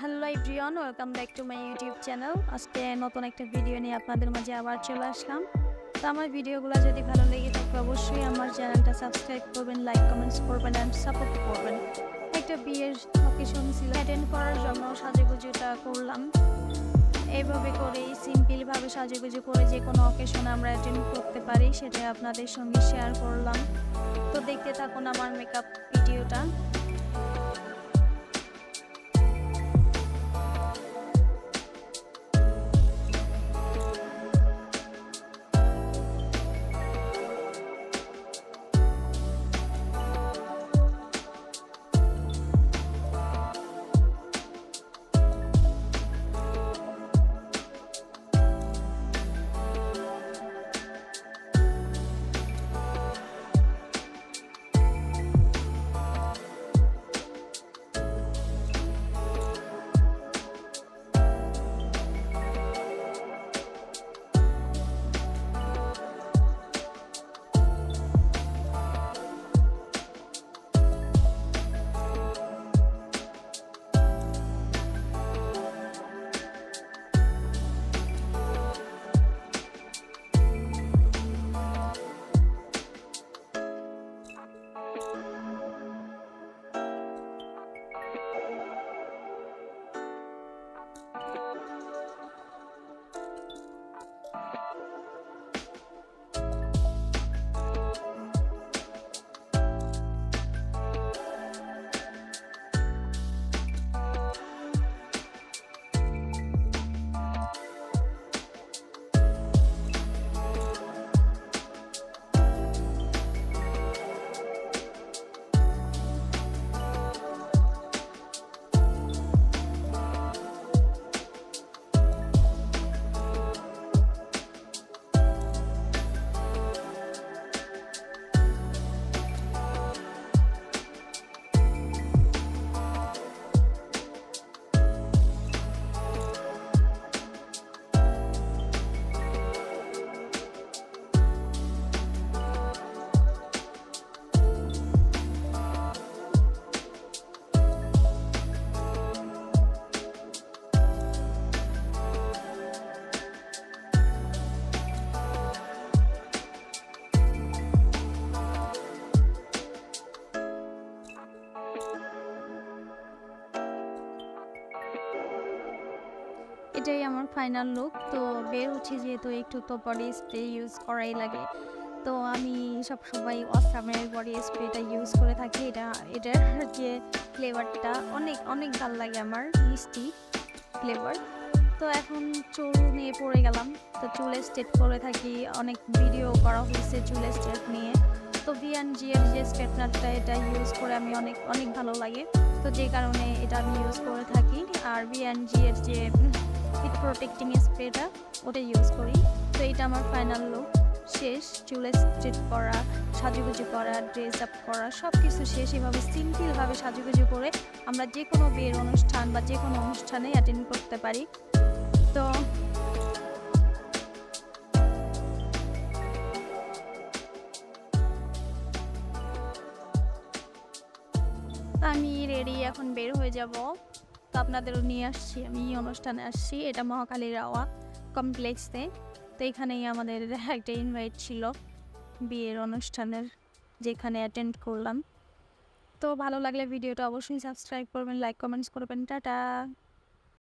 Hello everyone, welcome back to my YouTube channel. আজকে নতুন একটা ভিডিও নিয়ে আপনাদের মাঝে আবার চলে আসলাম। তো আমার ভিডিওগুলো যদি ভালো লেগে থাকে, অবশ্যই আমার চ্যানেলটা সাবস্ক্রাইব করবেন, লাইক, কমেন্টস করবেন অ্যান্ড সাপোর্ট করবেন। একটা বিয়ের অকেশন ছিল অ্যাটেন্ড করার জন্য সাজুগুজুটা করলাম। এইভাবে করেই সিম্পলভাবে সাজুগুজু করে যে কোনো অকেশনে আমরা অ্যাটেন্ড করতে পারি সেটা আপনাদের সঙ্গে শেয়ার করলাম। তো দেখতে থাকুন আমার মেকআপ ভিডিওটা এটাই আমার ফাইনাল লুক তো বের হচ্ছে যেহেতু একটু তো বডি স্প্রে ইউজ করাই লাগে। তো আমি সব সময় অসামের বডি স্প্রেটা ইউজ করে থাকি, এটা, এটার যে ফ্লেভারটা অনেক অনেক ভালো লাগে আমার, মিষ্টি ফ্লেভার তো এখন চুল নিয়ে পড়ে গেলাম, তো চুলে স্ট্রেট করে থাকি, অনেক ভিডিও করা হয়েছে চুলে স্ট্রেট নিয়ে। তো ভিএনজি এর যে স্ট্রেটনারটা এটা ইউজ করে আমি অনেক অনেক ভালো লাগে। তো যে কারণে এটা আমি ইউজ করে থাকি, আর ভিএনজি এর যে হিট প্রোটেক্টিং স্প্রেটা ওটা ইউজ করি তো এটা আমার ফাইনাল লুক শেষ, চুলে স্ট্রেট করা, সাজুগুজু করা ড্রেস আপ করা সব কিছু শেষ। এভাবে সিম্পলভাবে সাজুগুজু করে আমরা যে কোনো বিয়ের অনুষ্ঠান বা যে কোনো অনুষ্ঠানে অ্যাটেন্ড করতে পারি। তো আমি রেডি এখন বের হয়ে যাব। আপনাদেরও নিয়ে আসছি, আমি অনুষ্ঠানে আসছি। এটা মহাকালী রাওয়া কমপ্লেক্সে তো এখানেই আমাদের একটা ইনভাইট ছিল বিয়ের অনুষ্ঠানের, যেখানে অ্যাটেন্ড করলাম। তো ভালো লাগলে ভিডিওটা অবশ্যই সাবস্ক্রাইব করবেন লাইক কমেন্টস করবেন। টাটা!